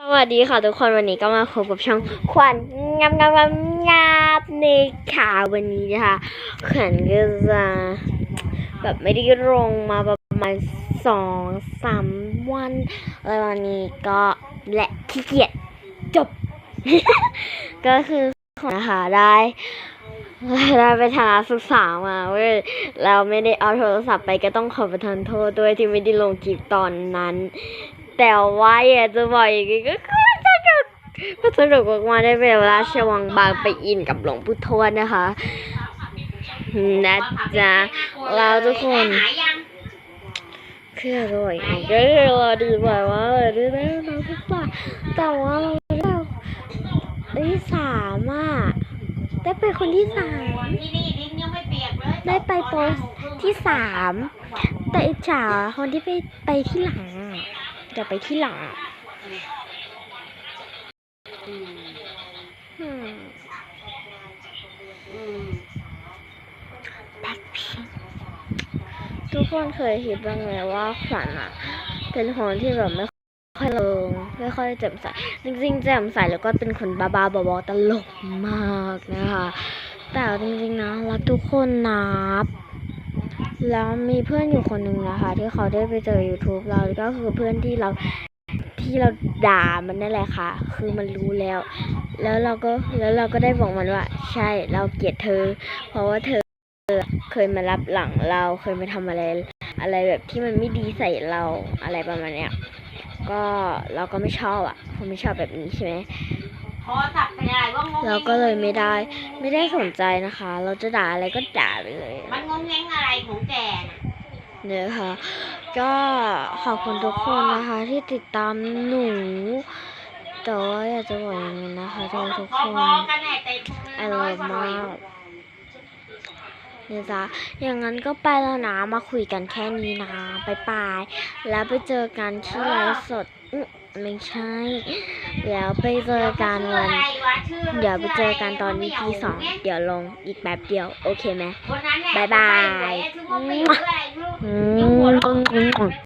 สวัสดีค่ะทุกคนวันนี้ก็มาพบกับช่องขวัญงามงามงามงามในข่าววันนี้นะคะขวัญก็จะแบบไม่ได้ลงมาประมาณสองสามวันแล้ววันนี้ก็และขี้เกียจจบ ก็คือขวัญนะคะได้ได้ไปทาศึกษามาเว้ยเราไม่ได้เอาโทรศัพท์ไปก็ต้องขอประทานโทษด้วยที่ไม่ได้ลงคลิปตอนนั้น แต่ว่าอยากจะบอกอย่างนี้ก็คือสนุกก็สนุกมากๆได้ไปราชวังบางไปอินกับหลวงปู่ทวดนะคะนะจ๊ะเราทุกคนคืออร่อยก็คือเราดีใจว่าเออได้ได้เราทุกฝ่ายแต่ว่าเราได้ที่สามอะได้ไปคนที่สามไม่เปียกเลยได้ไปโปสที่สามแต่อิจฉาคนที่ไปไปที่หลัง จะไปที่หลังอะทุกคนเคยคิดบ้างไหมว่าขวัญอะเป็นคนที่แบบไม่ค่อยเริงไม่ค่อยแจ่มใสจริงๆแจ่มใสแล้วก็เป็นคนบ้าๆบอๆตลกมากนะคะ แต่จริงๆนะรักทุกคนนับ แล้วมีเพื่อนอยู่คนหนึ่งนะคะ ที่เขาได้ไปเจอ YouTube เราก็คือเพื่อนที่เราที่เราด่ามันนั่นแหละค่ะ คือมันรู้แล้ว แล้วเราก็แล้วเราก็ได้บอกมันว่า ใช่เราเกลียดเธอ เพราะว่าเธอเคยมารับหลังเราเคยมาทำอะไร อะไรแบบที่มันไม่ดีใส่เราอะไรประมาณเนี้ยก็เราก็ไม่ชอบอะผมไม่ชอบแบบนี้ใช่ไหม เป็นอะไรว่างงเราก็เลยไม่ได้ ไม่ได้สนใจนะคะ เราจะด่าอะไรก็ด่าไปเลย มันงงแงงอะไรของแกน่ะเนี่ยค่ะ ก็ขอบคุณทุกคนนะคะ ที่ติดตามหนูแต่ว่าอยากจะบอกอย่างนี้นะคะทุกทุกพคอนๆกันแน่เต็มอร่อยมากเนี่ยจ้ะอย่างนั้นก็ไปแล้วนะ มาคุยกันแค่นี้นะบายบาย แล้วไปเจอกันที่ไลฟ์สดอื้อไม่ใช่แล้วไปเจอกันวันชื่ออะไรวะชื่อเดี๋ยวไปเจอกันตอน EP สอง เดี๋ยวลงอีกแป๊บเดียว โอเคไหมคนนั้นแหละบ๊ายบาย